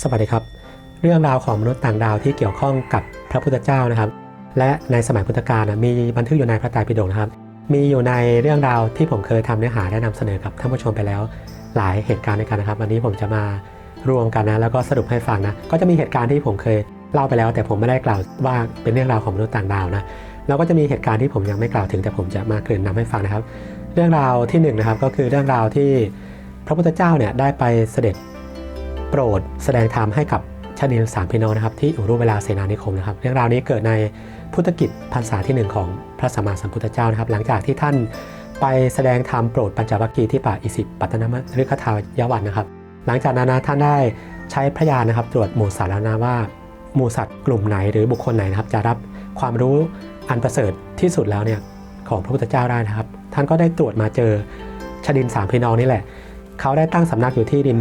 สวัสดีครับ เรื่องราวของมนุษย์ต่างดาวที่เกี่ยวข้องกับพระพุทธเจ้านะครับ และในสมัยพุทธกาลนะมีบันทึกอยู่ในพระไตรปิฎกนะครับ มีอยู่ในเรื่องราวที่ผมเคยทำเนื้อหาได้นำเสนอกับท่านผู้ชมไปแล้ว หลายเหตุการณ์ด้วยกันนะครับ วันนี้ผมจะมารวมกันนะแล้วก็สรุปให้ฟังนะก็จะมีเหตุการณ์ที่ผมเคยเล่าไปแล้ว แต่ผมไม่ได้กล่าวว่าเป็นเรื่องราวของมนุษย์ต่างดาวนะแล้วก็จะมีเหตุการณ์ที่ผมยังไม่กล่าวถึงแต่ผมจะมาเกริ่นนำให้ฟังนะครับ เรื่องราวที่หนึ่งนะครับก็คือเรื่องราวที่พระพุทธเจ้าเนี่ยได้ไปเสด็จ โปรดแสดงธรรมให้กับชาติสามพี่น้องนะครับที่อุรุเวลาเสนานิคมนะครับ เรื่องราวนี้เกิดในพุทธกิจพรรษาที่หนึ่งของพระสัมมาสัมพุทธเจ้านะครับ หลังจากที่ท่านไปแสดงธรรมโปรดปัญจวัคคีย์ที่ป่าอิสิปัตนมฤคทายวันนะครับ หลังจากนั้นนะท่านได้ใช้พระญาณนะครับ ตรวจหมู่สัตว์แล้วนะว่าหมู่สัตว์กลุ่มไหนหรือบุคคลไหนนะครับจะรับความรู้อันประเสริฐที่สุดแล้วเนี่ยของพระพุทธเจ้าได้นะครับ ท่านก็ได้ตรวจมาเจอชดินสามพี่น้องนี่แหละ เขาได้ตั้งสำนักอยู่ที่ริม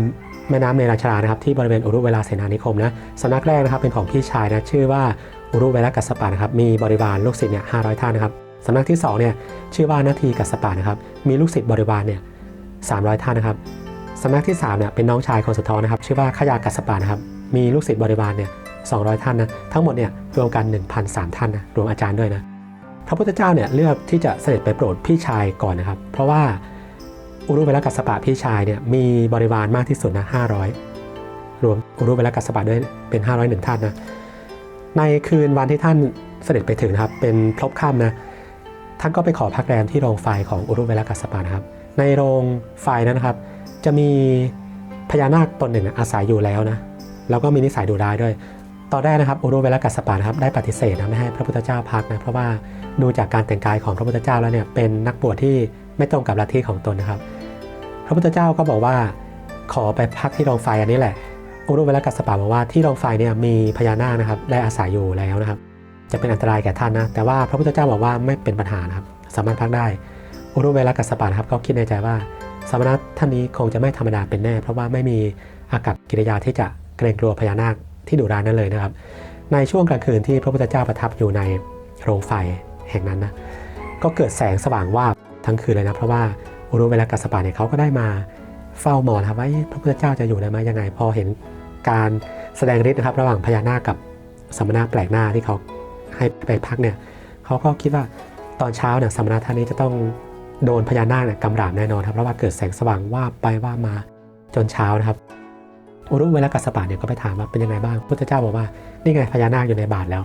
แม่น้ำเนราชานะครับที่บริเวณอุรุเวลาเสนานิคมนะสำนักแรกนะครับเป็นของพี่ชายนะชื่อว่าอุรุเวลากัสปะนะครับมีบริวารลูกศิษย์เนี่ยห้าร้อยท่านนะครับสำนักที่สองเนี่ยชื่อว่านาทีกัสปะนะครับมีลูกศิษย์บริวารเนี่ยสามร้อยท่านนะครับสำนักที่สามเนี่ยเป็นน้องชายคนสุดท้องนะครับชื่อว่าขยากัสสปะนะครับมีลูกศิษย์บริวารเนี่ย200 ท่านนะทั้งหมดเนี่ยรวมกัน 1,003 ท่านนะรวมอาจารย์ด้วยนะพระพุทธเจ้าเนี่ยเลือกที่จะเสด็จไปโปรดพี่ชายก่อนนะครับ เพราะว่า อุรุเวลกัสสปะพี่ชายเนี่ยมีบริวารมากที่สุดนะ500รวมอุรุเวลกัสสปะด้วยเป็น 501 ท่านนะในคืนวันที่ท่านเสด็จไปถึงนะครับ เป็นพลบค่ำนะท่านก็ไปขอพักแรมที่โรงไฟของอุรุเวลกัสสปะนะครับ ในโรงไฟนั้นนะครับ จะมีพญานาคตนหนึ่งนะอาศัยอยู่แล้วนะแล้วก็มีนิสัยดุร้ายด้วย ตอนแรกนะครับอุรุเวลกัสสปะนะครับได้ปฏิเสธนะไม่ให้พระพุทธเจ้าพักนะเพราะว่าดูจากการแต่งกายของพระพุทธเจ้าแล้วเนี่ยเป็นนักบวชที่ไม่ตรงกับลัทธิของตนนะครับ พระพุทธเจ้าก็บอกว่า ขอไปพักที่โรงไฟอันนี้แหละอุรุเวลกัสปะบอกว่าที่โรงไฟเนี่ยมีพญานาคนะครับได้อาศัยอยู่แล้วนะครับ จะเป็นอันตรายแก่ท่านนะ แต่ว่าพระพุทธเจ้าบอกว่าไม่เป็นปัญหานะครับ สามารถพักได้อุรุเวลกัสสปะนะครับก็คิดในใจว่าสมณะท่านนี้คงจะไม่ธรรมดาเป็นแน่ เพราะว่าไม่มีอากับกิริยาที่จะเกรงกลัวพญานาคที่ดุร้ายนั้นเลยนะครับ ในช่วงกลางคืนที่พระพุทธเจ้าประทับอยู่ในโรงไฟแห่งนั้นนะก็เกิดแสงสว่างวาบทั้งคืนเลยนะเพราะว่า อุรุเวลากัสสปะเนี่ยเขาก็ได้มาเฝ้ามองนะครับว่าพระพุทธเจ้าจะอยู่ได้ไหมยังไง พอเห็นการแสดงฤทธิ์นะครับ ระหว่างพญานาคกับสมณะแปลกหน้าที่เขาให้ไปพักเนี่ยเขาก็คิดว่าตอนเช้าเนี่ยสมณะท่านนี้จะต้องโดนพญานาคเนี่ยกำราบแน่นอนครับเพราะว่าเกิดแสงสว่างว่าไปว่ามาจนเช้านะครับอุรุเวลากัสสปะเนี่ยก็ไปถามว่าเป็นยังไงบ้างพุทธเจ้าบอกว่านี่ไงพญานาคอยู่ในบาทแล้ว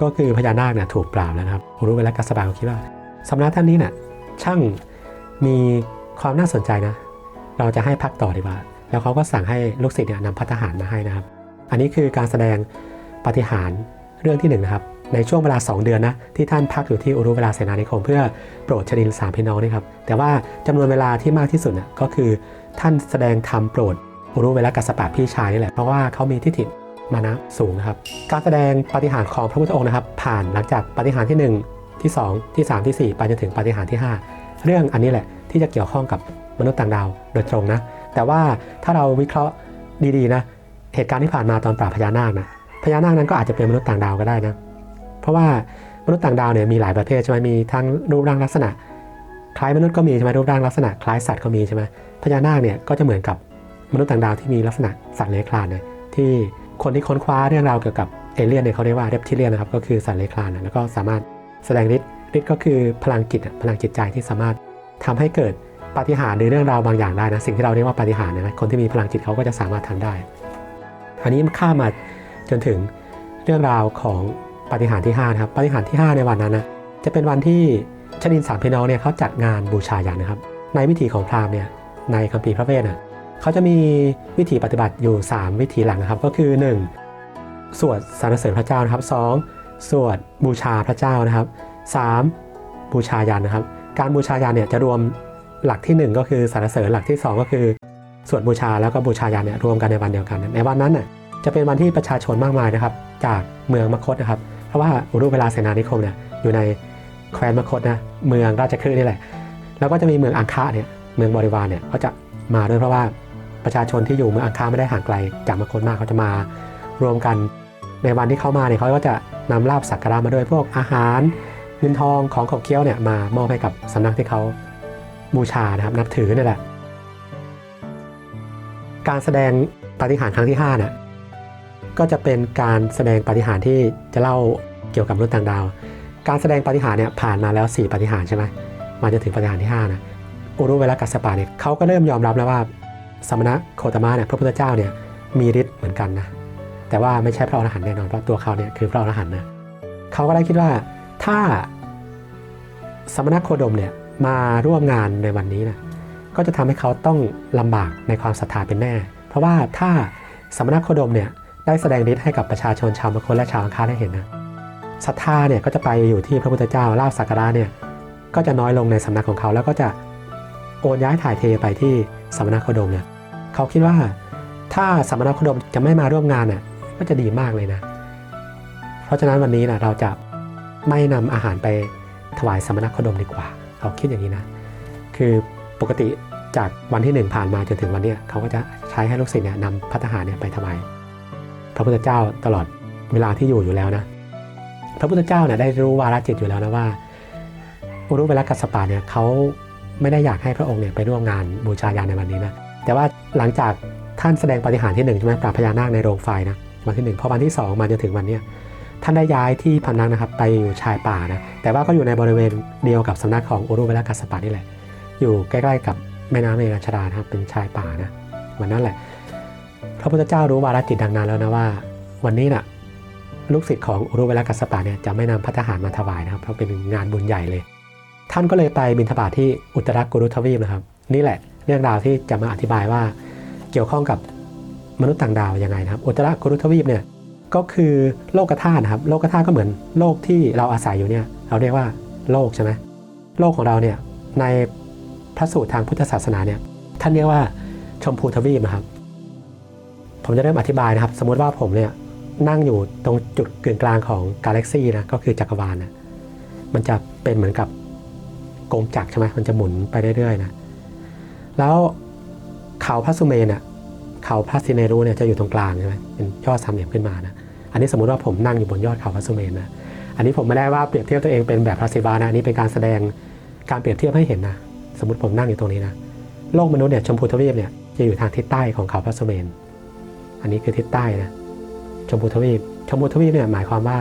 ก็คือพญานาคเนี่ยถูกปราบแล้วนะครับอุรุเวลากัสสปะก็คิดว่าสำนักท่านนี้เนี่ย ช่างมีความน่าสนใจนะ เราจะให้พักต่อดีกว่า แล้วเขาก็สั่งให้ลูกศิษย์เนี่ยนำพัฒหารมาให้นะครับ อันนี้คือการแสดงปฏิหารเรื่องที่หนึ่งนะครับ ในช่วงเวลา 2 เดือนนะที่ท่านพักอยู่ที่อุรุเวลาเสนานิคม เพื่อโปรดชดินสามพี่น้องนี่ครับ แต่ว่าจำนวนเวลาที่มากที่สุดน่ะก็คือท่านแสดงธรรมโปรดอุรุเวลากัสปะพี่ชายนี่แหละ เพราะว่าเขามีทิฏฐิมานะสูงนะครับ การแสดงปฏิหารของพระพุทธองค์นะครับ ผ่านหลังจากปฏิหารที่ 1 ที่ 2 ที่ 3 ที่ 4 ไปจนถึงปาฏิหารย์ที่ 5 เรื่องอันนี้แหละที่จะเกี่ยวข้องกับมนุษย์ต่างดาวโดยตรงนะ แต่ว่าถ้าเราวิเคราะห์ดีๆนะ เหตุการณ์ที่ผ่านมาตอนปราบพญานาคนะพญานาคนั้นก็อาจจะเป็นมนุษย์ต่างดาวก็ได้นะ เพราะว่ามนุษย์ต่างดาวเนี่ยมีหลายประเภทใช่ไหมมีทั้งรูปร่างลักษณะ คล้ายมนุษย์ก็มีใช่ไหมรูปร่างลักษณะ คล้ายสัตว์ก็มีใช่ไหมพญานาคเนี่ยก็จะเหมือนกับมนุษย์ต่างดาวที่มีลักษณะสัตว์เลื้อยคลานนะที่คนที่ค้นคว้าเรื่องราวเกี่ยวกับเอเลี่ยนเนี่ยเขาเรียกว่าเรปทิเลียนนะครับก็คือสัตว์เลื้อยคลานนะแล้วก็สามารถ แสดงฤทธิ์ฤทธิ์ก็คือพลังจิตพลังจิตใจที่สามารถทำให้เกิดปาฏิหาริย์หรือเรื่องราวบางอย่างได้นะสิ่งที่เราเรียกว่าปาฏิหาริย์นะคนที่มีพลังจิตเขาก็จะสามารถทำได้ อันนี้มันข้ามมาจนถึงเรื่องราวของปาฏิหาริย์ที่5นะครับปาฏิหาริย์ที่ 5 ในวันนั้นนะจะเป็นวันที่ชดินสามพี่น้องเนี่ยเขาจัดงานบูชายันนะครับ ในวิถีของพราหมณ์เนี่ยในคัมภีร์พระเวทน่ะเขาจะมีวิธีปฏิบัติอยู่ 3 วิธีหลังนะครับ ก็คือ 1. สวดสรรเสริญพระเจ้านะครับ 2. สวดบูชาพระเจ้านะครับ 3. บูชายันนะครับ การบูชายันเนี่ยจะรวมหลักที่ 1 ก็คือสรรเสริญหลักที่ 2 ก็คือสวดบูชาแล้วก็บูชายันเนี่ยรวมกันในวันเดียวกันในวันนั้นน่ะจะเป็นวันที่ประชาชนมากมายนะครับ จากเมืองมคตนะครับ เพราะว่าอุรุเวลาเสนานิคมเนี่ยอยู่ในแคว้นมคตนะเมืองราชคฤห์นี่แหละ แล้วก็จะมีเมืองอังคะเนี่ยเมืองบริวารเนี่ยก็จะมาด้วยเพราะว่าประชาชนที่อยู่เมืองอังคาไม่ได้ห่างไกลจากมคตมากเขาจะมารวมกัน ในวันที่เขามาเนี่ยเขาก็จะนำลาบสักการะมาด้วยพวกอาหารเงินทองของขบเคี้ยวเนี่ยมามอบให้กับสำนักที่เขาบูชานะครับนับถือนี่แหละการแสดงปาฏิหาริย์ครั้งที่5เนี่ยก็จะเป็นการแสดงปาฏิหาริย์ที่จะเล่าเกี่ยวกับมนุษย์ต่างดาว การแสดงปาฏิหาริย์เนี่ยผ่านมาแล้ว 4ปาฏิหาริย์ใช่ไหมมาจะถึงปาฏิหาริย์ที่5นะอุรุเวลากัสปะเนี่ยเขาก็เริ่มยอมรับแล้วว่าสมณะโคตมะเนี่ยพระพุทธเจ้าเนี่ยมีฤทธิ์เหมือนกันนะ แต่ว่าไม่ใช่พระอรหันต์แน่นอนเพราะตัวเขาเนี่ยคือพระอรหันต์นะเขาก็ได้คิดว่าถ้าสมณโคดมเนี่ยมาร่วมงานในวันนี้นะก็จะทำให้เขาต้องลำบากในความศรัทธาเป็นแน่ เพราะว่าถ้าสมณโคดมเนี่ยได้แสดงฤทธิ์ให้กับประชาชนชาวมคตและชาวอังคารได้เห็นนะศรัทธาเนี่ยก็จะไปอยู่ที่พระพุทธเจ้าลาบสักการะเนี่ยก็จะน้อยลงในสำนักของเขาแล้วก็จะโอนย้ายถ่ายเทไปที่สมณโคดมเนี่ยเขาคิดว่าถ้าสมณโคดมจะไม่มาร่วมงานน่ะ ก็จะดีมากเลยนะ เพราะฉะนั้นวันนี้นะเราจะไม่นำอาหารไปถวายสมณโคดมดีกว่าเขาคิดอย่างนี้นะ คือปกติจากวันที่หนึ่งผ่านมาจนถึงวันนี้เขาก็จะใช้ให้ลูกศิษย์เนี่ยนำพัฒหารเนี่ยไปถวายพระพุทธเจ้าตลอดเวลาที่อยู่อยู่แล้วนะ พระพุทธเจ้าเนี่ยได้รู้วาระจิตอยู่แล้วนะว่าอุรุเวลกัสสปะเนี่ยเขาไม่ได้อยากให้พระองค์เนี่ยไปร่วมงานบูชายันในวันนี้นะแต่ว่าหลังจากท่านแสดงปฏิหารที่หนึ่งใช่ไหมปราบพญานาคในโรงไฟนะ วันที่หนึ่งพอวันที่สองมาจนถึงวันเนี้ยท่านได้ย้ายที่พำนักนะครับไปอยู่ชายป่านะแต่ว่าก็อยู่ในบริเวณเดียวกับสำนักของอุรุเวลกัสปะนี่แหละ อยู่ใกล้ๆกับแม่น้ำเมรัชดานะครับเป็นชายป่านะวันนั้นแหละ พระพุทธเจ้ารู้วาระจิตดังนั้นแล้วนะว่า วันนี้น่ะลูกศิษย์ของอุรุเวลกัสปะเนี่ยจะไม่นำพัฒหารมาถวายนะครับ เพราะเป็นงานบุญใหญ่เลย ท่านก็เลยไปบิณฑบาตที่อุตรกุรุทวีปนะครับ นี่แหละเรื่องราวที่จะมาอธิบายว่าเกี่ยวข้องกับ มนุษย์ต่างดาวยังไงนะครับอุตรกุรุทวีปเนี่ยก็คือโลกธาตุนะครับโลกธาตุก็เหมือนโลกที่เราอาศัยอยู่เนี่ยเราเรียกว่าโลกใช่ไหมโลกของเราเนี่ยในพระสูตรทางพุทธศาสนาเนี่ยท่านเรียกว่าชมพูทวีปนะครับ ผมจะเริ่มอธิบายนะครับ สมมติว่าผมเนี่ยนั่งอยู่ตรงจุดกึ่งกลางของกาแล็กซีนะก็คือจักรวาลนะมันจะเป็นเหมือนกับกงจักรใช่ไหมมันจะหมุนไปเรื่อยๆนะแล้วเขาพระสุเมนอะ เขาพระสิเนรุเนี่ยจะอยู่ตรงกลางใช่ไหมเป็นยอดสามเหลี่ยมขึ้นมานะอันนี้สมมุติว่าผมนั่งอยู่บนยอดเขาพระสุเมนนะอันนี้ผมไม่ได้ว่าเปรียบเทียบตัวเองเป็นแบบพระศิวะนะอันนี้เป็นการแสดงการเปรียบเทียบให้เห็นนะสมมติผมนั่งอยู่ตรงนี้นะโลกมนุษย์เนี่ยชมพูทวีปเนี่ยจะอยู่ทางทิศใต้ของเขาพระสุเมน อันนี้คือทิศใต้นะชมพูทวีปชมพูทวีปเนี่ยหมายความว่า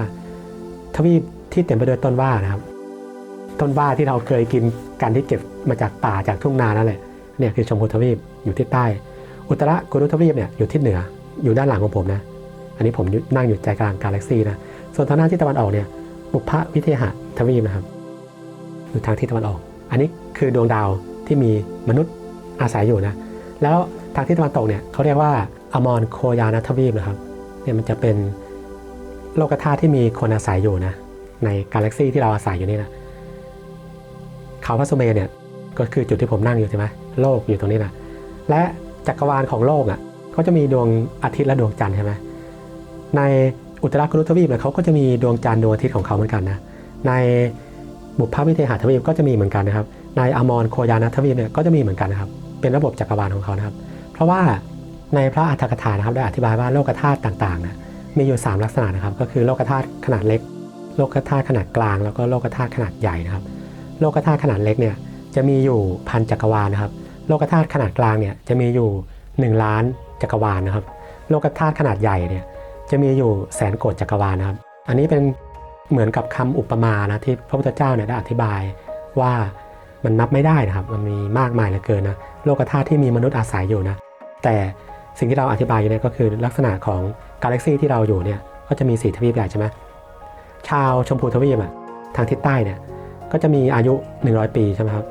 ทวีปที่เต็มไปด้วยต้นว่านะครับ ต้นว่าที่เราเคยกินกันที่เก็บมาจากป่าจากทุ่งนานั่นแหละเนี่ยคือชมพูทวีปอยู่ทิศใต้ อุตรกุรุทวีปเนี่ยอยู่ทิศเหนืออยู่ด้านหลังของผมนะ อันนี้ผมนั่งอยู่ใจกลางกาแล็กซีนะ ส่วนทางด้านที่ตะวันออกเนี่ยบุพวิเทหะทวีปนะครับ อยู่ทางทิศตะวันออก อันนี้คือดวงดาวที่มีมนุษย์อาศัยอยู่นะ แล้วทางทิศตะวันตกเนี่ยเขาเรียกว่าอมรโคยานทวีปนะครับ เนี่ยมันจะเป็นโลกธาตุที่มีคนอาศัยอยู่นะ ในกาแล็กซีที่เราอาศัยอยู่นี่นะ เขาพระสุเมรเนี่ยก็คือจุดที่ผมนั่งอยู่ใช่ไหมโลกอยู่ตรงนี้นะ และ จักรวาลของโลกอะเขาจะมีดวงอาทิตย์และดวงจันทร์ใช่ไหมในอุตรากุรุทวีปเนี่ยเขาก็จะมีดวงจันทร์ดวงอาทิตย์ของเขาเหมือนกันนะในบุพวิเทหทวีปก็จะมีเหมือนกันนะครับในอมรโคยานทวีปเนี่ยก็จะมีเหมือนกันนะครับ เป็นระบบจักรวาลของเขานะครับ เพราะว่าในพระอัฏฐกถานะครับได้อธิบายว่าโลกธาตุต่างๆนะมีอยู่ 3 ลักษณะนะครับ ก็คือโลกธาตุขนาดเล็ก โลกธาตุขนาดกลาง แล้วก็โลกธาตุขนาดใหญ่นะครับ โลกธาตุขนาดเล็กเนี่ยจะมีอยู่พันจักรวาลนะครับ โลกธาตุขนาดกลางเนี่ยจะมีอยู่ 1 ล้านจักรวาลนะครับ โลกธาตุขนาดใหญ่เนี่ยจะมีอยู่แสนโกดจักรวาลนะครับ อันนี้เป็นเหมือนกับคำอุปมานะที่พระพุทธเจ้าเนี่ยได้อธิบายว่ามันนับไม่ได้นะครับ มันมีมากมายเหลือเกินนะโลกธาตุที่มีมนุษย์อาศัยอยู่นะแต่สิ่งที่เราอธิบายอยู่เนี่ยก็คือลักษณะของกาแล็กซีที่เราอยู่เนี่ยก็จะมีสีทวีปใหญ่ใช่ไหมชาวชมพูทวีปอะทางทิศใต้เนี่ยก็จะมีอายุ 100 ปีใช่ไหมครับ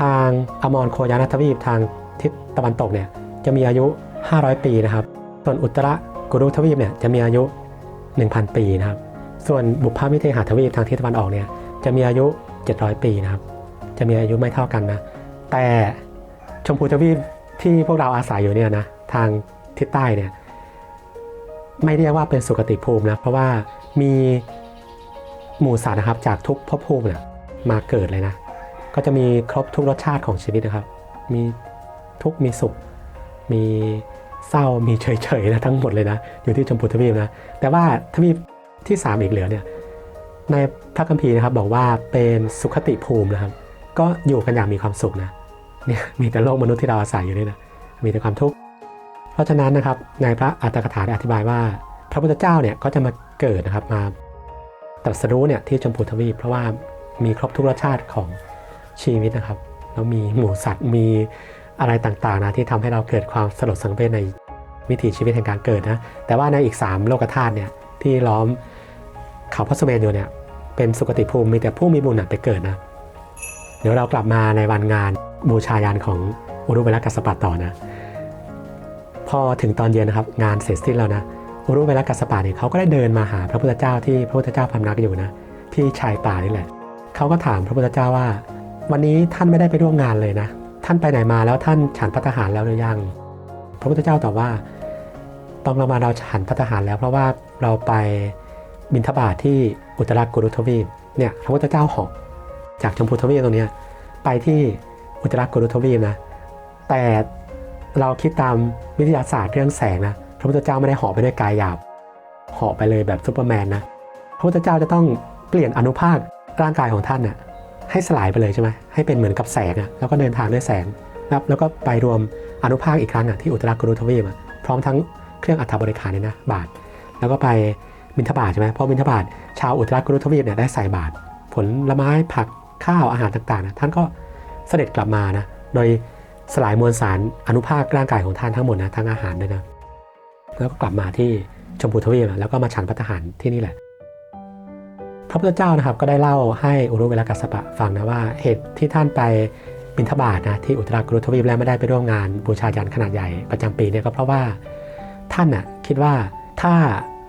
ทางอมรโคยานทวีปทางทิศตะวันตกเนี่ยจะมีอายุ 500 ปีนะครับ ส่วนอุตรกุรุทวีปเนี่ยจะมีอายุ 1,000 ปีนะครับ ส่วนบุพมิเทหทวีปทางทิศตะวันออกเนี่ยจะมีอายุ 700 ปีนะครับ จะมีอายุไม่เท่ากันนะ แต่ชมพูทวีปที่พวกเราอาศัยอยู่เนี่ยนะทางทิศใต้เนี่ยไม่เรียกว่าเป็นสุคติภูมินะเพราะว่ามีหมู่สัตว์นะครับจากทุกภพภูมิเนี่ยมาเกิดเลยนะ ก็จะมีครบทุกรสชาติของชีวิตนะครับ มีทุกมีสุข มีเศร้ามีเฉยๆนะทั้งหมดเลยนะ อยู่ที่ชมพูทวีปนะ แต่ว่าทวีปที่ 3 อีกเหลือเนี่ยในพระคัมภีร์นะครับบอกว่าเป็นสุขติภูมินะครับ ก็อยู่กันอย่างมีความสุขนะเนี่ยมีแต่โลกมนุษย์ที่เราอาศัยอยู่นี่นะมีแต่ความทุกข์เพราะฉะนั้นนะครับในพระอัตถกถาได้อธิบายว่า พระพุทธเจ้าเนี่ยก็จะมาเกิดนะครับมาตรัสรู้เนี่ยที่ชมพูทวีปเพราะว่ามีครบทุกรสชาติของ ชีวิตนะครับ แล้วมีหมูสัตว์มีอะไรต่างๆนะที่ทำให้เราเกิดความสลดสังเวชในวิถีชีวิตแห่งการเกิดนะแต่ว่าในอีก 3 โลกธาตุเนี่ยที่ล้อมเขาพระสุเมนอยู่เนี่ยเป็นสุคติภูมิมีแต่ผู้มีบุญไปเกิดนะเดี๋ยวเรากลับมาในวันงานบูชายันของอุรุเวลกัสสปะต่อนะพอถึงตอนเย็นนะครับงานเสร็จสิ้นแล้วนะอุรุเวลกัสปะเนี่ยเขาก็ได้เดินมาหาพระพุทธเจ้าที่พระพุทธเจ้าพำนักอยู่นะที่ชายป่านี่แหละเขาก็ถามพระพุทธเจ้าว่า วันนี้ท่านไม่ได้ไปร่วมงานเลยนะ ท่านไปไหนมาแล้วท่านฉันพัตตาหารแล้วหรือยัง พระพุทธเจ้าตอบว่าตอนเรามาเราฉันพัตตาหารแล้ว เพราะว่าเราไปบิณฑบาตที่อุตรากุรุทวีปเนี่ยพระพุทธเจ้าหาะจากชมพูทวีปตรงนี้ไปที่อุตรากุรุทวีปนะแต่เราคิดตามวิทยาศาสตร์เรื่องแสงนะพระพุทธเจ้าไม่ได้หาะไปด้วยกายหยาบหาะไปเลยแบบซูเปอร์แมนนะพระพุทธเจ้าจะต้องเปลี่ยนอนุภาคร่างกายของท่านน่ะ ให้สลายไปเลยใช่ไหมให้เป็นเหมือนกับแสงอะแล้วก็เดินทางด้วยแสงนะครับแล้วก็ไปรวมอนุภาคอีกครั้งอะที่อุตรากุรุทวีปพร้อมทั้งเครื่องอัฐบริขารเนี่ยนะบาท แล้วก็ไปบิณฑบาตใช่ไหมพอบิณฑบาตชาวอุตรากุรุทวีปเนี่ยได้ใส่บาตรผลไม้ผักข้าวอาหารต่างๆนะท่านก็เสด็จกลับมานะโดยสลายมวลสารอนุภาคร่างกายของท่านทั้งหมดนะทั้งอาหารด้วยนะแล้วก็กลับมาที่ชมพูทวีปแล้วก็มาฉันพัตตาหารที่นี่แหละ ระพุทธเจ้านะครับก็ได้เล่าให้อุรุเวลกัสปะฟังนะว่าเหตุที่ท่านไปบิณฑบาตนะที่อุตรากุรุทวีปและไม่ได้ไปร่วมงานบูชายันขนาดใหญ่ประจำปีเนี่ยก็เพราะว่าท่านน่ะคิดว่าถ้า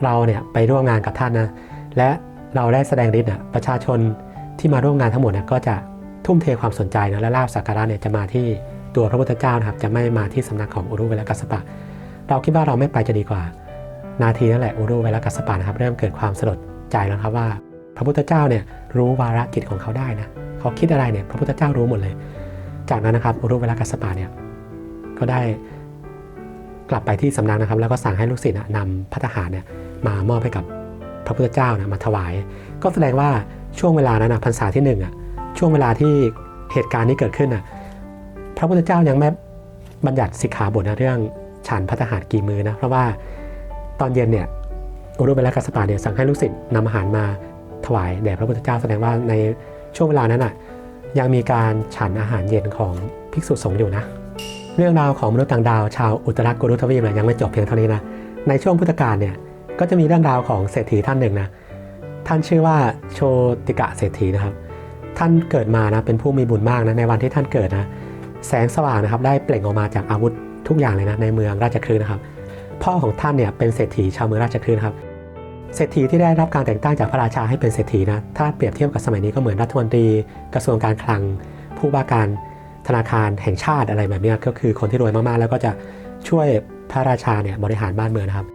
เราเนี่ยไปร่วมงานกับท่านนะและเราได้แสดงฤทธิ์น่ะประชาชนที่มาร่วมงานทั้งหมดเนี่ยก็จะทุ่มเทความสนใจนะและลาบสักการะเนี่ยจะมาที่ตัวพระพุทธเจ้านะครับจะไม่มาที่สำนักของอุรุเวลกัสปะ เราคิดว่าเราไม่ไปจะดีกว่า นาทีนั่นแหละอุรุเวลกัสปะนะครับเริ่มเกิดความสลดใจแล้วครับว่า พระพุทธเจ้าเนี่ยรู้วาระกิจของเขาได้นะเขาคิดอะไรเนี่ยพระพุทธเจ้ารู้หมดเลย จากนั้นนะครับอุรุเวลากัสปะเนี่ยก็ได้กลับไปที่สำนักนะครับ แล้วก็สั่งให้ลูกศิษย์นำพัตตาหารเนี่ยมามอบให้กับพระพุทธเจ้านะมาถวาย ก็แสดงว่าช่วงเวลานั้นนะพรรษาที่หนึ่งอะช่วงเวลาที่เหตุการณ์นี้เกิดขึ้นอะพระพุทธเจ้ายังไม่บัญญัติสิกขาบทนะเรื่องฉันพัตตาหารกี่มือนะเพราะว่าตอนเย็นเนี่ยอุรุเวลากัสสปะเนี่ยสั่งให้ลูกศิษย์นำอาหารมา ถวายแด่พระพุทธเจ้าแสดงว่าในช่วงเวลานั้นอะยังมีการฉันอาหารเย็นของภิกษุสงฆ์อยู่นะ เรื่องราวของมนุษย์ต่างดาวชาวอุตรากุรุทวีปเนี่ยยังไม่จบเพียงเท่านี้นะในช่วงพุทธกาลเนี่ยก็จะมีเรื่องราวของเศรษฐีท่านหนึ่งนะท่านชื่อว่าโชติกะเศรษฐีนะครับ ท่านเกิดมานะเป็นผู้มีบุญมากนะในวันที่ท่านเกิดนะแสงสว่างนะครับได้เปล่งออกมาจากอาวุธทุกอย่างเลยนะในเมืองราชคฤห์นะครับ พ่อของท่านเนี่ยเป็นเศรษฐีชาวเมืองราชคฤห์นะครับ เศรษฐีที่ได้รับการแต่งตั้งจากพระราชาให้เป็นเศรษฐีนะ ถ้าเปรียบเทียบกับสมัยนี้ก็เหมือนรัฐมนตรีกระทรวงการคลัง ผู้ว่าการธนาคารแห่งชาติอะไรแบบนี้ก็คือคนที่รวยมากๆ แล้วก็จะช่วยพระราชาเนี่ยบริหารบ้านเมืองนะครับ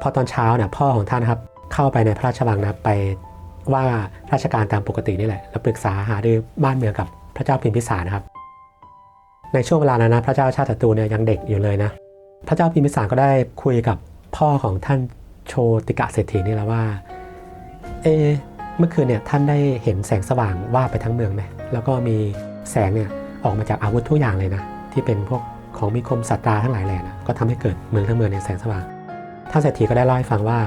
พอตอนเช้าเนี่ยพ่อของท่านครับเข้าไปในพระราชวังนะไปว่าราชการตามปกตินี่แหละแล้วปรึกษาหารือบ้านเมืองกับพระเจ้าพิมพิสารนะครับ ในช่วงเวลานั้นนะพระเจ้าชาติศัตรูเนี่ยยังเด็กอยู่เลยนะ พระเจ้าพิมพิสารก็ได้คุยกับพ่อของท่าน โชติกะเศรษฐีนี่และว่า เอ เมื่อคืนเนี่ยท่านได้เห็นแสงสว่างว่าไปทั้งเมืองไหมแล้วก็มีแสงเนี่ยออกมาจากอาวุธทุกอย่างเลยนะ ที่เป็นพวกของมีคมสัตราทั้งหลายแหล่นะก็ทำให้เกิดเมืองทั้งเมืองในแสงสว่างท่านเศรษฐีก็ได้เล่าให้ฟังว่า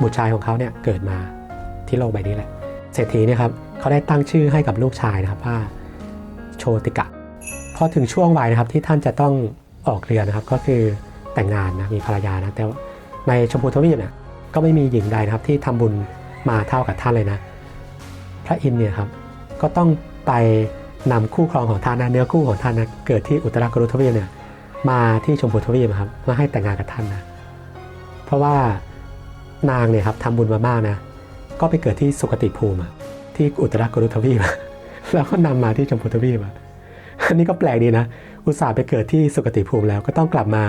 บุตรชายของเขาเนี่ยเกิดมาที่โลกใบนี้แหละ เศรษฐีเนี่ยครับเขาได้ตั้งชื่อให้กับลูกชายนะครับว่าโชติกะพอถึงช่วงวัยนะครับที่ท่านจะต้องออกเรือนะครับก็คือแต่งงานนะมีภรรยานะแต่ ในชมพูทวีปเนี่ยก็ไม่มีหญิงใดนะครับที่ทำบุญมาเท่ากับท่านเลยนะ พระอินทร์เนี่ยครับก็ต้องไปนำคู่ครองของท่านนะเนื้อคู่ของท่านนะเกิดที่อุตรากุรุทวีปเนี่ยมาที่ชมพูทวีปครับมาให้แต่งงานกับท่านนะเพราะว่านางเนี่ยครับทำบุญมามากนะก็ไปเกิดที่สุคติภูมิที่อุตรากุรุทวีปอะแล้วก็นำมาที่ชมพูทวีปอะอันนี้ก็แปลกดีนะ อุตส่าห์ไปเกิดที่สุคติภูมิแล้วก็ต้องกลับมา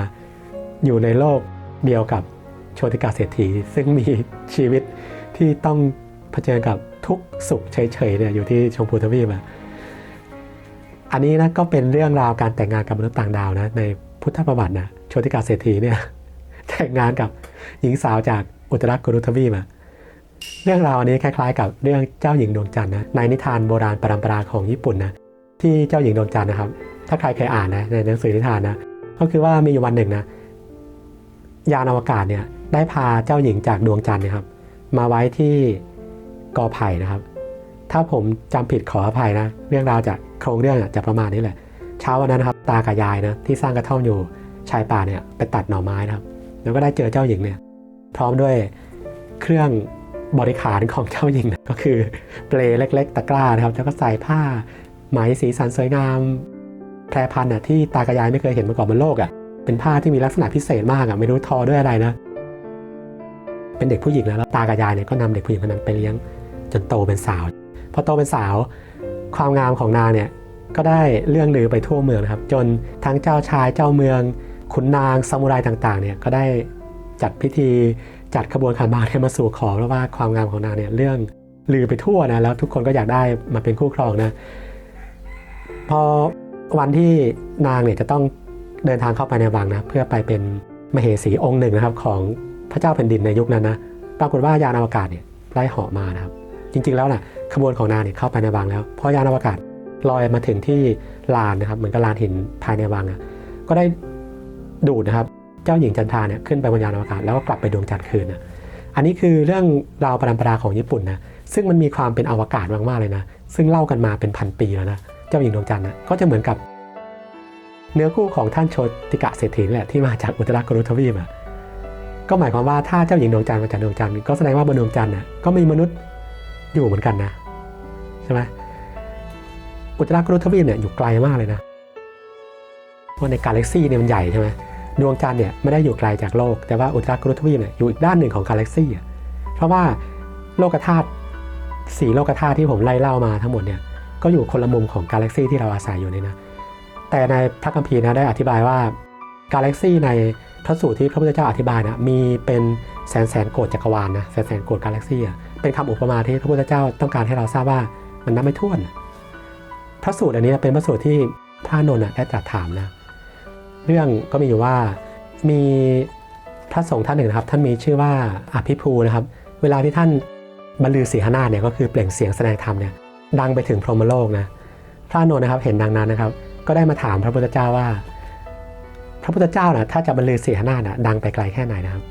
อยู่ในโลกเดียวกับ โชติกาเศรษฐี ซึ่งมีชีวิตที่ต้องเผชิญกับทุกสุขเฉยๆเนี่ยอยู่ที่ชมพูทวีปอะอันนี้นะก็เป็นเรื่องราวการแต่งงานกับมนุษย์ต่างดาวนะในพุทธประวัตินะโชติกาเศรษฐีเนี่ยแต่งงานกับหญิงสาวจากอุตรากุรุทวีปอะเรื่องราวอันนี้คล้ายๆ กับเรื่องเจ้าหญิงดวงจันทร์นะในนิทานโบราณปรำปราของญี่ปุ่นนะที่เจ้าหญิงดวงจันทร์นะครับ ถ้าใครเคยอ่านนะในหนังสือนิทานนะก็คือว่ามีอยู่วันหนึ่งนะยานอวกาศเนี่ย ได้พาเจ้าหญิงจากดวงจันทร์เนยครับ มาไว้ที่กอไผ่นะครับ ถ้าผมจำผิดขออภัยนะ เรื่องราวจากโครงเรื่องจะประมาณนี้แหละ เช้าวันนั้นนะครับ ตากับยายนะที่สร้างกระท่อมอยู่ชายป่าเนี่ยไปตัดหน่อไม้นะครับ แล้วก็ได้เจอเจ้าหญิงเนี่ยพร้อมด้วยเครื่องบริขารของเจ้าหญิงนะก็คือเปลเล็ก ๆ ตะกร้านะครับ แล้วก็ใส่ผ้าไหมสีสันสวยงามแพรพันธุ์อะที่ตากระยายไม่เคยเห็นมาก่อนบนโลกอะเป็นผ้าที่มีลักษณะพิเศษมากอะไม่รู้ทอด้วยอะไรนะ เป็นเด็กผู้หญิงแล้วตากระยายเนี่ยก็นำเด็กผู้หญิงคนนั้นไปเลี้ยงจนโตเป็นสาวพอโตเป็นสาว ความงามของนางเนี่ยก็ได้เรื่องลือไปทั่วเมืองนะครับ จนทั้งเจ้าชายเจ้าเมืองขุนนางซามูไรต่างๆเนี่ยก็ได้จัดพิธีจัดขบวนขันหมากเนี่ยมาสู่ขอเพราะว่าความงามของนางเนี่ยเรื่องลือไปทั่วนะแล้วทุกคนก็อยากได้มาเป็นคู่ครองนะพอวันที่นางเนี่ยจะต้องเดินทางเข้าไปในวังนะเพื่อไปเป็นมเหสีองค์หนึ่งนะครับของ พระเจ้าแผ่นดินในยุคนั้นนะปรากฏว่ายานอวกาศเนี่ยไล่เหาะมานะครับ จริงๆแล้วนะ่ะขบวนของนางเนี่ยเข้าไปในวังแล้วพอยานอวกาศลอยมาถึงที่ลานนะครับเหมือนกับลานหินภายในวังอะก็ได้ดูดนะครับเจ้าหญิงจันทาเนี่ยขึ้นไปบนยานอวกาศแล้วก็กลับไปดวงจันทร์คืนนะอันนี้คือเรื่องราวปรำปราของญี่ปุ่นนะซึ่งมันมีความเป็นอวกาศมากๆเลยนะ ซึ่งเล่ากันมาเป็นพันปีแล้วนะเจ้าหญิงดวงจันทร์นะก็จะเหมือนกับ เนื้อคู่ของท่านโชติกะเศรษฐีนี่แหละที่มาจากอุตรากรุทวีปอะ ก็หมายความว่าถ้าเจ้าหญิงดวงจันทร์มาจากดวงจันทร์ก็แสดงว่าบนดวงจันทร์น่ะก็มีมนุษย์อยู่เหมือนกันนะใช่ไหมอุตรากรุทวีปเนี่ยอยู่ไกลมากเลยนะเพราะในกาแล็กซี่เนี่ยมันใหญ่ใช่ไหมดวงจันทร์เนี่ยไม่ได้อยู่ไกลจากโลก แต่ว่าอุตรากรุทวีปเนี่ยอยู่อีกด้านหนึ่งของกาแล็กซี่อะเพราะว่าโลกธาตุสี่โลกธาตุที่ผมไล่เล่ามาทั้งหมดเนี่ยก็อยู่คนละมุมของกาแล็กซี่ที่เราอาศัยอยู่นี่นะแต่ในพระคัมภีร์นะได้อธิบายว่ากาแล็กซี่ใน พระสูตรที่พระพุทธเจ้าอธิบายนะมีเป็นแสนแสนโกดจักรวาลนะแสนแสนโกดกาแล็กซี่อะเป็นคำอุปมาที่พระพุทธเจ้าต้องการให้เราทราบว่ามันนับไม่ถ้วน พระสูตรอันนี้เป็นพระสูตรที่พระนนท์ได้ตรัสถามนะเรื่องก็มีอยู่ว่ามีพระสงฆ์ท่านหนึ่งนะครับ ท่านมีชื่อว่าอภิภูนะครับ เวลาที่ท่านบรรลือสีหนาเนี่ยก็คือเปล่งเสียงแสดงธรรมเนี่ยดังไปถึงพรหมโลกนะพระนนท์นะครับเห็นดังนั้นนะครับ ก็ได้มาถามพระพุทธเจ้าว่า พระพุทธเจ้านะถ้าจะบรรลือเสียหนานะดังไปไกลแค่ไหนนะครับ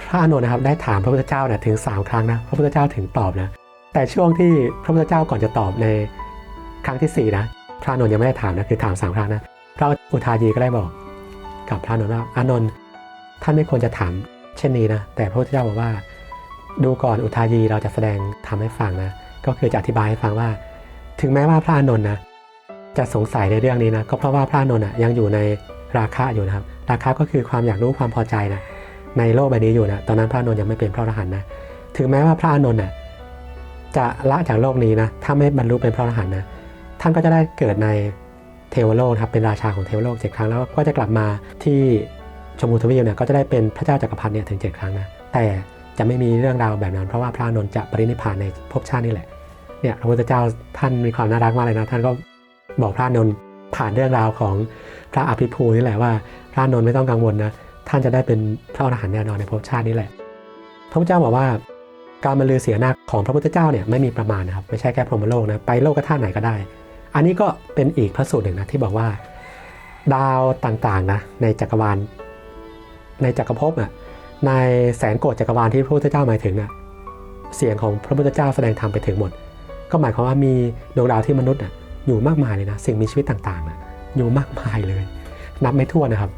พระอานนท์นะครับได้ถามพระพุทธเจ้านะถึงสามครั้งนะพระพุทธเจ้าถึงตอบนะแต่ช่วงที่พระพุทธเจ้าก่อนจะตอบในครั้งที่สี่นะพระอานนท์ยังไม่ได้ถามนะคือถามสามครั้งนะพระอุทายีก็ได้บอกกับพระอานนท์ว่าอานนท์ท่านไม่ควรจะถามเช่นนี้นะแต่พระพุทธเจ้าบอกว่า ดูก่อนอุทายีเราจะแสดงทำให้ฟังนะก็คือจะอธิบายให้ฟังว่า ถึงแม้ว่าพระอานนท์นะจะสงสัยในเรื่องนี้นะก็เพราะว่าพระนนท์อะยังอยู่ใน ราคะอยู่นะครับ ราคะก็คือความอยากรู้ความพอใจนะในโลกใบนี้อยู่นะตอนนั้นพระนนท์ยังไม่เป็นพระอรหันต์นะถึงแม้ว่าพระนนท์อะจะละจากโลกนี้นะถ้าไม่บรรลุเป็นพระอรหันต์นะท่านก็จะได้เกิดในเทวโลกครับเป็นราชาของเทวโลกเจ็ดครั้งแล้วก็จะกลับมาที่ชมพูทวีปเนี่ยก็จะได้เป็นพระเจ้าจักรพรรดิเนี่ยถึงเจ็ดครั้งนะแต่จะไม่มีเรื่องราวแบบนั้น เพราะว่าพระนนท์จะปรินิพพานในภพชาตินี่แหละเนี่ยพระพุทธเจ้าท่านมีความน่ารักมากเลยนะ ท่านก็บอกพระนนท์ผ่านเรื่องราวของ พระอภิภูนี่แหละว่า พระนนท์ไม่ต้องกังวลนะ ท่านจะได้เป็นพระอรหันต์แน่นอนในภพชาตินี้แหละ พระพุทธเจ้าบอกว่า การบรรลือเสียน้าของพระพุทธเจ้าเนี่ยไม่มีประมาณนะครับ ไม่ใช่แค่พรหมโลกนะ ไปโลกธาตุไหนก็ได้ อันนี้ก็เป็นอีกพระสูตรหนึ่งนะที่บอกว่า ดาวต่างๆนะในจักรวาล ในจักรภพอะ ในแสนโกดจักรวาลที่พระพุทธเจ้าหมายถึงนะเสียงของพระพุทธเจ้าแสดงธรรมไปถึงหมด ก็หมายความว่ามีดวงดาวที่มนุษย์อะอยู่มากมายเลยนะ สิ่งมีชีวิตต่างๆนะ อยู่มากมายเลย นับไม่ถ้วนนะครับ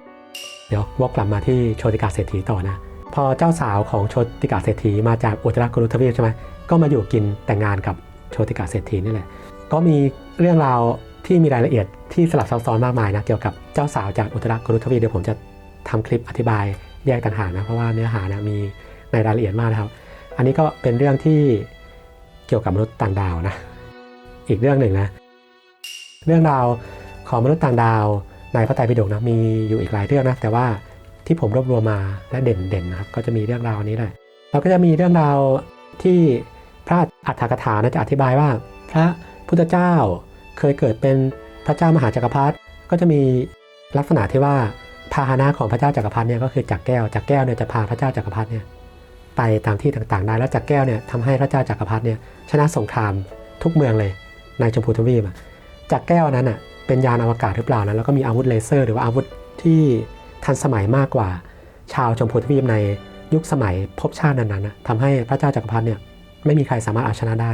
เดี๋ยววกกลับมาที่โชติกาเศรษฐีต่อนะ พอเจ้าสาวของโชติกาเศรษฐีมาจากอุตรากรุทวีปใช่ไหมก็มาอยู่กินแต่งงานกับโชติกาเศรษฐีนี่แหละก็มีเรื่องราวที่มีรายละเอียดที่สลับซับซ้อนมากมายนะเกี่ยวกับเจ้าสาวจากอุตรากรุทวีปเดี๋ยวผมจะทำคลิปอธิบายแยกต่างหากนะเพราะว่าเนื้อหานะมีในรายละเอียดมากนะครับ อันนี้ก็เป็นเรื่องที่เกี่ยวกับมนุษย์ต่างดาวนะ อีกเรื่องหนึ่งนะ เรื่องราว ของมนุษย์ต่างดาวในพระไตรปิฎกนะมีอยู่อีกหลายเรื่องนะแต่ว่าที่ผมรวบรวมมาและเด่นๆนะครับก็จะมีเรื่องราวนี้แหละเราก็จะมีเรื่องราวที่พระอัฏฐกถานะจะอธิบายว่า พระพุทธเจ้าเคยเกิดเป็นพระเจ้ามหาจักรพรรดิก็จะมีลักษณะที่ว่าพาหนะของพระเจ้าจักรพรรดิเนี่ยก็คือจักรแก้วจักรแก้วเนี่ยจะพาพระเจ้าจักรพรรดิเนี่ยไปตามที่ต่างๆ ได้แล้วจักรแก้วเนี่ยทำให้พระเจ้าจักรพรรดิเนี่ยชนะสงครามทุกเมืองเลยในชมพูทวีปจากแก้วนั้นอะ เป็นยานอวกาศหรือเปล่านะแล้วก็มีอาวุธเลเซอร์ หรือว่าอาวุธที่ทันสมัยมากกว่า ชาวชมพูทวีปในยุคสมัยภพชาตินั้นๆนะทำให้พระเจ้าจักรพรรดิเนี่ยไม่มีใครสามารถเอาชนะได้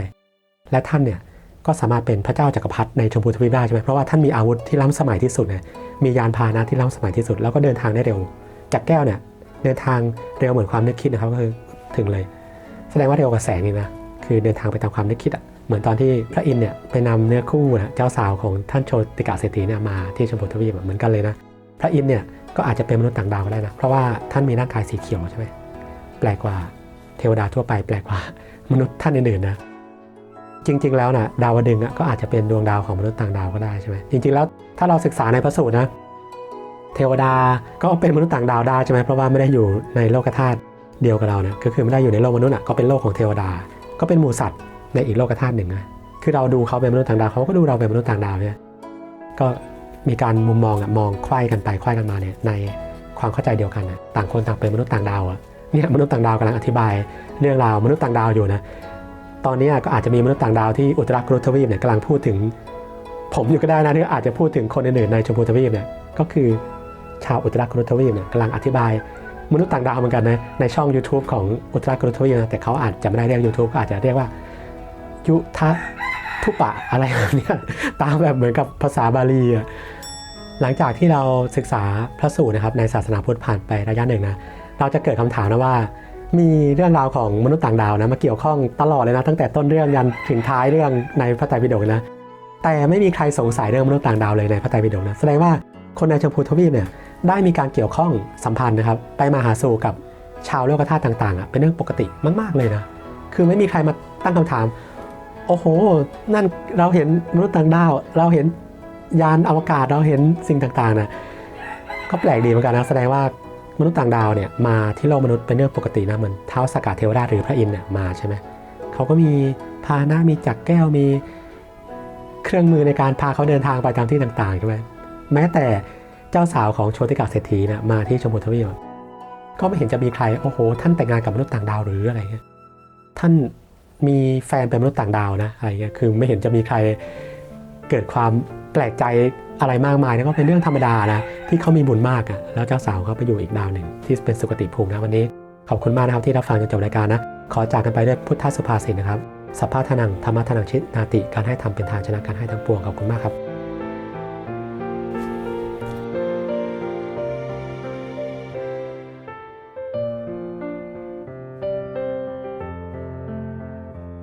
และท่านเนี่ยก็สามารถเป็นพระเจ้าจักรพรรดิในชมพูทวีปได้ใช่ไหมเพราะว่าท่านมีอาวุธที่ล้ำสมัยที่สุดเนี่ยมียานพาหนะที่ล้ำสมัยที่สุด แล้วก็เดินทางได้เร็ว จากแก้วเนี่ยเดินทางเร็วเหมือนความนึกคิดนะครับก็คือถึงเลย แสดงว่าเร็วกว่าแสงนี่นะคือเดินทางไปตามความนึกคิดอะ เหมือนตอนที่พระอินเนี่ยไปนำเนื้อคู่นะเจ้าสาวของท่านโชติกาเศรษฐีเนี่ยมาที่ชมพูทวีปเหมือนกันเลยนะพระอินเนี่ยก็อาจจะเป็นมนุษย์ต่างดาวก็ได้นะเพราะว่าท่านมีร่างกายสีเขียวใช่ไหมแปลกกว่าเทวดาทั่วไปแปลกกว่ามนุษย์ท่านอื่นๆนะจริง ๆ แล้วนะดาวดึงก็อาจจะเป็นดวงดาวของมนุษย์ต่างดาวก็ได้ใช่ไหมจริง ๆ แล้วถ้าเราศึกษาในพระสูตรนะเทวดาก็เป็นมนุษย์ต่างดาวได้ใช่ไหมเพราะว่าไม่ได้อยู่ในโลกธาตุเดียวกับเรานะก็คือไม่ได้อยู่ในโลกมนุษย์อะก็เป็นโลกของเทวดา ก็เป็นหมู่สัตว์ ในอีกโลกธาตุหนึ่งนะคือเราดูเขาเป็นมนุษย์ต่างดาวเขาก็ดูเราเป็นมนุษย์ต่างดาวเนี่ยก็มีการมุมมองอะมองไขว้กันไปไขว้กันมาเนี่ยในความเข้าใจเดียวกันนะต่างคนต่างเป็นมนุษย์ต่างดาวอะเนี่ยมนุษย์ต่างดาวกำลังอธิบาย เรื่องราวมนุษย์ต่างดาวอยู่นะตอนนี้ก็อาจจะมีมนุษย์ต่างดาวที่อุตรากรุทวีปเนี่ยกำลังพูดถึง ผมอยู่ก็ได้นะที่อาจจะพูดถึงคนอื่นๆในชมพูทวีปเนี่ยก็คือชาวอุตรากรุทวีปเนี่ยกำลังอธิบายมนุษย์ต่างดาวเหมือนกันนะในช่อง YouTube ของอุตรากรุทวีปนะแต่เขาอาจจะไม่ได้เรียก YouTube ก็อาจจะเรียกว่า ยุทะทุปะอะไรแบบนี้ตามแบบเหมือนกับภาษาบาลีอะหลังจากที่เราศึกษาพระสูตรนะครับในศาสนาพุทธผ่านไประยะหนึ่งนะเราจะเกิดคำถามนะว่า มีเรื่องราวของมนุษย์ต่างดาวนะมาเกี่ยวข้องตลอดเลยนะตั้งแต่ต้นเรื่องยันถึงท้ายเรื่องในพระไตรปิฎกนะแต่ไม่มีใครสงสัยเรื่องมนุษย์ต่างดาวเลยในพระไตรปิฎกนะแสดงว่าคนในชมพูทวีปเนี่ยได้มีการเกี่ยวข้องสัมพันธ์นะครับไปมาหาสู่กับชาวโลกธาตุต่างๆอะเป็นเรื่องปกติมาก ๆเลยนะคือไม่มีใครมาตั้งคำถาม โอ้โห นั่นเราเห็นมนุษย์ต่างดาว เราเห็นยานอวกาศเราเห็นสิ่งต่างๆนะก็แปลกดีเหมือนกันนะแสดงว่ามนุษย์ต่างดาวเนี่ยมาที่โลกมนุษย์เป็นเรื่องปกตินะเหมือนเท้าสกกัดเทวราชหรือพระอินทร์เนี่ยมาใช่ไหมเขาก็มีพาหนะมีจักรแก้วมีเครื่องมือในการพาเขาเดินทางไปตามที่ต่างๆใช่ไหมแม้แต่เจ้าสาวของโชติกาเศรษฐีนะมาที่ชมพูทวีปก็ไม่เห็นจะมีใครโอ้โห ท่านแต่งงานกับมนุษย์ต่างดาวหรืออะไรเงี้ยท่าน มีแฟนเป็นมนุษย์ต่างดาวนะอะไรเงี้ยคือไม่เห็นจะมีใครเกิดความแปลกใจอะไรมากมายนะก็เป็นเรื่องธรรมดานะที่เขามีบุญมากอะ่ะแล้วเจ้าสาวเขาไปอยู่อีกดาวหนึ่งที่เป็นสุกติภูมินะวันนี้ ขอบคุณมากนะครับที่รับฟังจนจบรายการนะ ขอจากกันไปด้วยพุทธสุภาษิตนะครับสัพพะทานังธรรมะทานังชิตนาติการให้ทำเป็นทางชนะการให้ทั้งปวงขอบคุณมากครับ